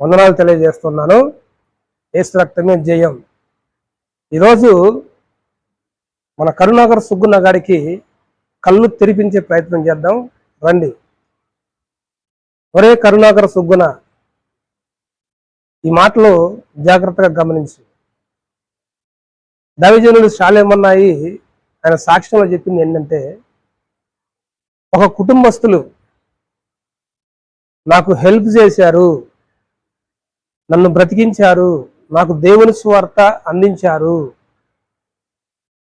వందనాలు తెలియజేస్తున్నాను. ఏసు రక్తమే జయం. ఈరోజు మన కరుణాకర్ సుగ్గున్న గారికి కళ్ళు తెరిపించే ప్రయత్నం చేద్దాం. రండి. ఒరే కరుణాకర్ సుగ్గున ఈ మాటలు జాగ్రత్తగా గమనించు. దవిజనుడు శాలేమన్నాయి. ఆయన సాక్ష్యంలో చెప్పింది ఏంటంటే ఒక కుటుంబస్తులు నాకు హెల్ప్ చేశారు. నన్ను బ్రతికించారు నాకు దేవుని స్వార్త అందించారు.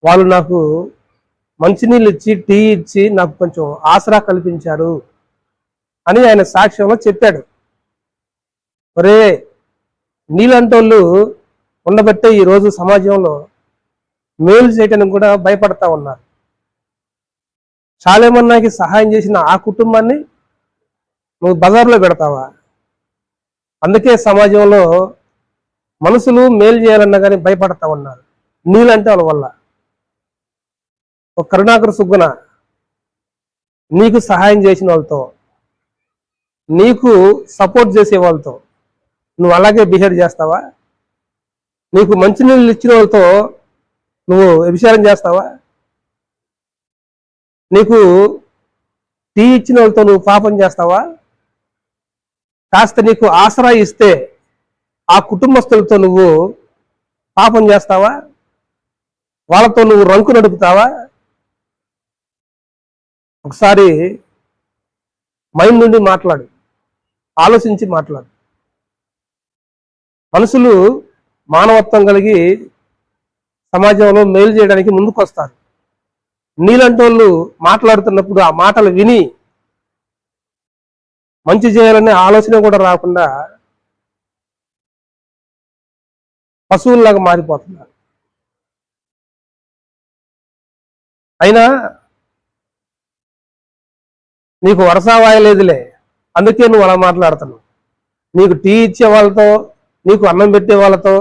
వాళ్ళు నాకు మంచినీళ్ళు ఇచ్చి టీ ఇచ్చి నాకు కొంచెం ఆసరా కల్పించారు అని ఆయన సాక్ష్యంలో చెప్పాడు. ఒరే నీళ్ళంటోళ్ళు ఉండబట్టే ఈరోజు సమాజంలో మేలు చేయటానికి కూడా భయపడతా ఉన్నారు. చాలేమన్నాకి సహాయం చేసిన ఆ కుటుంబాన్ని నువ్వు బజార్లో పెడతావా? అందుకే సమాజంలో మనుషులు మేలు చేయాలన్నా కానీ భయపడతా ఉన్నారు. నీళ్ళంటే వాళ్ళ వల్ల ఒక కరుణాకర సుగ్గున నీకు సహాయం చేసిన వాళ్ళతో నీకు సపోర్ట్ చేసే వాళ్ళతో నువ్వు అలాగే బిహేవ్ చేస్తావా? నీకు మంచినీళ్ళు ఇచ్చిన వాళ్ళతో నువ్వు వ్యభిచారం చేస్తావా? నీకు టీ ఇచ్చిన వాళ్ళతో నువ్వు పాపం చేస్తావా? కాస్త నీకు ఆసరా ఇస్తే ఆ కుటుంబస్తులతో నువ్వు పాపం చేస్తావా? వాళ్ళతో నువ్వు రంకు నడుపుతావా? ఒకసారి మైండ్ నుండి మాట్లాడు. ఆలోచించి మాట్లాడు. మనుషులు మానవత్వం కలిగి సమాజంలో మేలు చేయడానికి ముందుకు వస్తారు నీలంటోళ్ళు మాట్లాడుతున్నప్పుడు ఆ మాటలు విని మంచి చేయాలనే ఆలోచన కూడా రాకుండా పశువుల్లాగా మారిపోతున్నారు. అయినా నీకు వరసావాయలేదులే అందుకే నువ్వు అలా మాట్లాడుతున్నావు. నీకు టీ ఇచ్చే వాళ్ళతో నీకు అన్నం పెట్టే వాళ్ళతో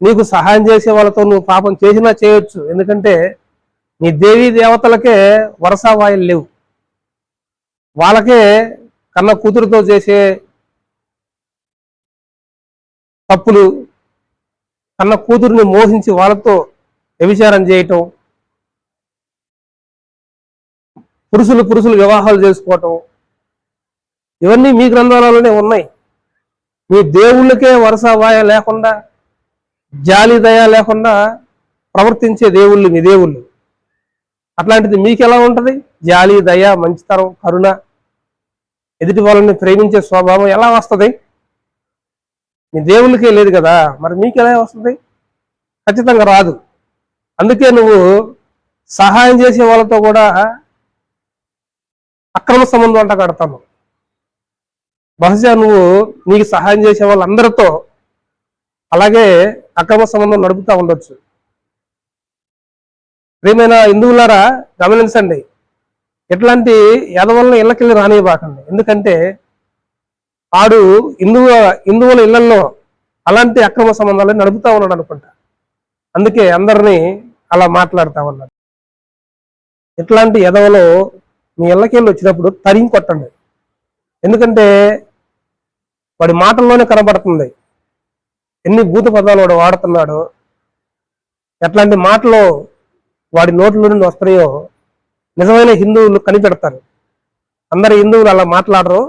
నీకు సహాయం చేసే వాళ్ళతో నువ్వు పాపం చేసినా చేయొచ్చు. ఎందుకంటే నీ దేవీ దేవతలకే వరసావాయిలు లేవు. వాళ్ళకే కన్న కూతురుతో చేసే తప్పులు కన్న కూతురుని మోహించి వాళ్ళతో వ్యభిచారం చేయటం పురుషులు పురుషులు వివాహాలు చేసుకోవటం ఇవన్నీ మీ గ్రంథాలలోనే ఉన్నాయి. మీ దేవుళ్ళకే వరుస వాయ లేకుండా జాలి దయ లేకుండా ప్రవర్తించే దేవుళ్ళు మీ దేవుళ్ళు. అట్లాంటిది మీకు ఎలా ఉంటుంది? జాలి దయ మంచితనం కరుణ ఎదుటి వాళ్ళని ప్రేమించే స్వభావం ఎలా వస్తుంది? మీ దేవుళ్ళకే లేదు కదా మరి మీకు ఎలా వస్తుంది? ఖచ్చితంగా రాదు. అందుకే నువ్వు సహాయం చేసే వాళ్ళతో కూడా అక్రమ సంబంధం అంట కడతాను. బహుశా నువ్వు నీకు సహాయం చేసే వాళ్ళందరితో అలాగే అక్రమ సంబంధం నడుపుతా ఉండొచ్చు. ప్రేమైన హిందువులారా గమనించండి. ఎట్లాంటి ఎదవలను ఇళ్ళకెళ్ళి రానివ్వకండి. ఎందుకంటే ఆడు హిందువు హిందువుల ఇళ్ళలో అలాంటి అక్రమ సంబంధాలు నడుపుతా ఉన్నాడు అనుకుంటా. అందుకే అందరినీ అలా మాట్లాడుతా ఉన్నాడు. ఇట్లాంటి ఎదవలు మీ ఇళ్ళకెళ్ళి వచ్చినప్పుడు తరిగి కొట్టండి. ఎందుకంటే వాడి మాటల్లోనే కనబడుతుంది. ఎన్ని భూత పదాలు వాడు వాడుతున్నాడో ఎట్లాంటి మాటలు వాడి నోట్ల నుండి వస్తాయో నిజమైన హిందువులు కనిపెడతారు. అందరు హిందువులు అలా మాట్లాడరు.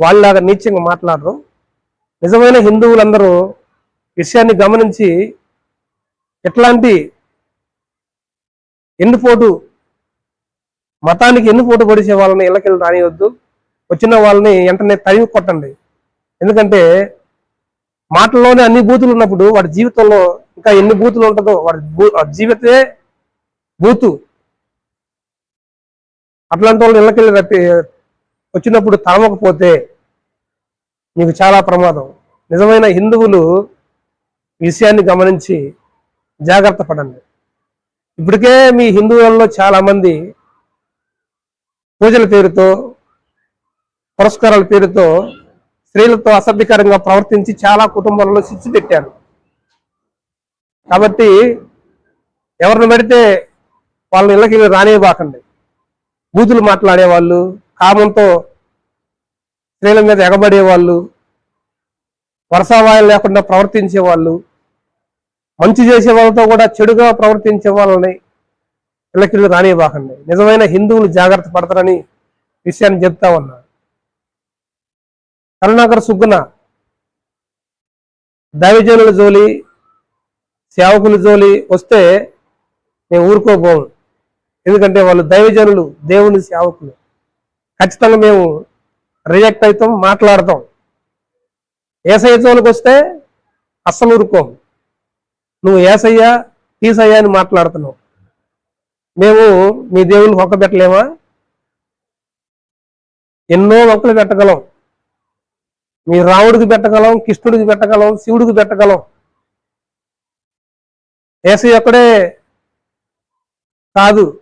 వాళ్ళలాగా నీచంగా మాట్లాడరు. నిజమైన హిందువులందరూ విషయాన్ని గమనించి ఎట్లాంటి ఎన్నుపోటు మతానికి ఎన్నుపోటు పొడిచే వాళ్ళని ఇళ్ళకెళ్ళి రానివద్దు వచ్చిన వాళ్ళని వెంటనే తరిమి కొట్టండి. ఎందుకంటే మాటల్లోనే అన్ని బూతులు ఉన్నప్పుడు వాడి జీవితంలో ఇంకా ఎన్ని బూతులు ఉంటుందో వాడి వాడి జీవితే బూతు. అట్లాంటి వాళ్ళు ఇళ్ళకెళ్ళి రప్పి వచ్చినప్పుడు తరమకపోతే మీకు చాలా ప్రమాదం. నిజమైన హిందువులు విషయాన్ని గమనించి జాగ్రత్త పడండి. ఇప్పటికే మీ హిందువులలో చాలామంది పూజల పేరుతో పురస్కారాల పేరుతో స్త్రీలతో అసభ్యకరంగా ప్రవర్తించి చాలా కుటుంబాలలో శిక్ష పెట్టారు. కాబట్టి ఎవరిని పెడితే వాళ్ళని ఇళ్ళకి రానివ్వబాకండి బూతులు మాట్లాడే వాళ్ళు కామంతో స్త్రీల మీద ఎగబడే వాళ్ళు లేకుండా ప్రవర్తించే వాళ్ళు మంచి చేసే వాళ్ళతో కూడా చెడుగా ప్రవర్తించే వాళ్ళని పిల్లకిళ్ళు రానివ్వకండి. నిజమైన హిందువులు జాగ్రత్త పడతారని విషయాన్ని చెప్తా ఉన్నా. కరుణాకర్ సుగ్గున దైవజనుల జోలి సేవకుల జోలి వస్తే మేము ఊరుకోబోము. ఎందుకంటే వాళ్ళు దైవజనులు దేవుని సేవకులు. ఖచ్చితంగా మేము రియాక్ట్ అవుతాం మాట్లాడతాం. ఏసయ్యతోనికి వస్తే అస్సలు ఊరుకోం. నువ్వు ఏసయ్యా తీసయ్యా అని మాట్లాడుతున్నావు. మేము మీ దేవుని ఒక్క పెట్టలేమా? ఎన్నో మొక్కలు పెట్టగలం. మీ రాముడికి పెట్టగలం కృష్ణుడికి పెట్టగలం శివుడికి పెట్టగలం. ఏసై ఒక్కడే కాదు.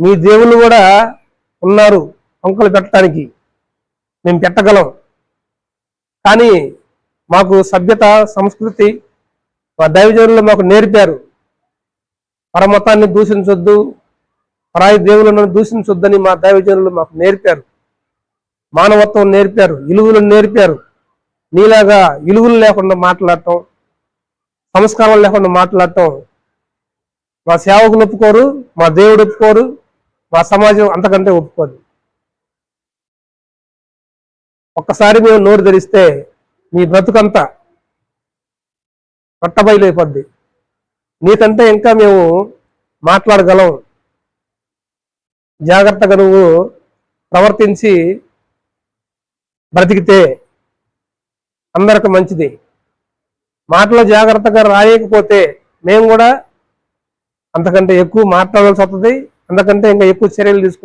మీ దేవుళ్ళు కూడా ఉన్నారు వంకలు పెట్టడానికి. మేము పెట్టగలం. కానీ మాకు సభ్యత సంస్కృతి మా దైవజనులు మాకు నేర్పారు. పరమతాన్ని దూషించొద్దు పరాయి దేవులను దూషించొద్దని మా దైవజనులు మాకు నేర్పారు. మానవత్వం నేర్పారు ఇలువలను నేర్పారు. నీలాగా ఇలువలు లేకుండా మాట్లాడటం సంస్కారం లేకుండా మాట్లాడటం మా సేవకులు ఒప్పుకోరు మా దేవుడు ఒప్పుకోరు. మా సమాజం అంతకంటే ఒప్పుకోదు. ఒక్కసారి మేము నోరు తెరిస్తే మీ బ్రతుకంతా పట్టబయలైపోద్ది. నీకంటే ఇంకా మేము మాట్లాడగలం. జాగ్రత్తగా నువ్వు ప్రవర్తించి బ్రతికితే అందరికి మంచిది. మాటలో జాగ్రత్తగా రాయకపోతే మేము కూడా అంతకంటే ఎక్కువ మాట్లాడాల్సి వస్తుంది అందుకంటే ఇంకా ఎక్కువ చర్యలు తీసుకుంటాం